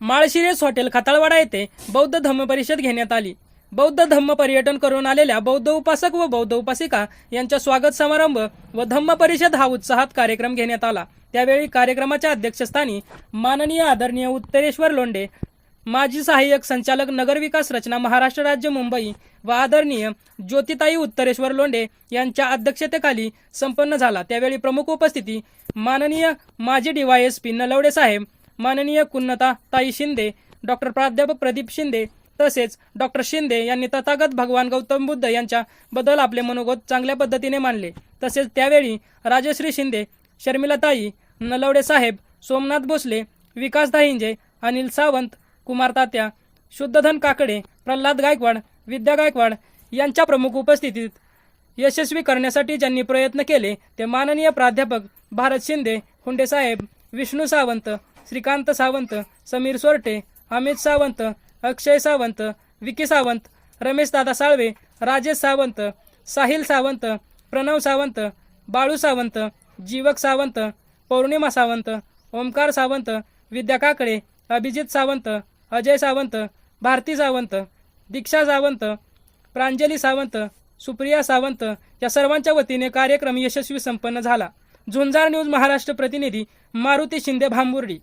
माळशिरेस hotel खताळवाडा येथे बौद्ध धम्म परिषद घेण्यात आली. बौद्ध धम्म पर्यटन करून आलेल्या बौद्ध उपासक व बौद्ध उपासिका यांच्या स्वागत समारंभ व धम्म परिषद हा उत्साहात कार्यक्रम घेण्यात आला. त्यावेळी कार्यक्रमाच्या अध्यक्षस्थानी माननीय आदरणीय उत्तरेश्वर लोंढे माजी सहाय्यक संचालक नगरविकास रचना महाराष्ट्र राज्य मुंबई व आदरणीय ज्योतिताई उत्तरेश्वर लोंढे यांच्या अध्यक्षतेखाली संपन्न झाला. त्यावेळी प्रमुख उपस्थिती माननीय माजी डीवायएसपी नलवडे साहेब माननीय कुन्नता ताई शिंदे डॉक्टर प्राध्यापक प्रदीप शिंदे तसेच डॉक्टर शिंदे यांनी तथागत भगवान गौतम बुद्ध यांच्या बद्दल आपले मनोगत चांगल्या पद्धतीने मांडले. तसेच त्यावेळी राजश्री शिंदे शर्मिलाताई नलवडे साहेब सोमनाथ भोसले विकास दाहिंजे अनिल सावंत कुमार तात्या शुद्धधन काकडे प्रल्हाद गायकवाड विद्या गायकवाड यांच्या प्रमुख उपस्थितीत यशस्वी करण्यासाठी ज्यांनी प्रयत्न केले ते माननीय प्राध्यापक भारत शिंदे हुंडे साहेब विष्णू सावंत श्रीकांत सावंत समीर सोरटे अमित सावंत अक्षय सावंत विकी सावंत रमेश दादा साळवे राजेश सावंत साहिल सावंत प्रणव सावंत बाळू सावंत जीवक सावंत पौर्णिमा सावंत ओमकार सावंत विद्या काकडे अभिजित सावंत अजय सावंत भारती सावंत दीक्षा सावंत प्रांजली सावंत सुप्रिया सावंत या सर्वांच्या वतीने कार्यक्रम यशस्वी संपन्न झाला. झुंजार न्यूज महाराष्ट्र प्रतिनिधी मारुती शिंदे भांबुर्डी.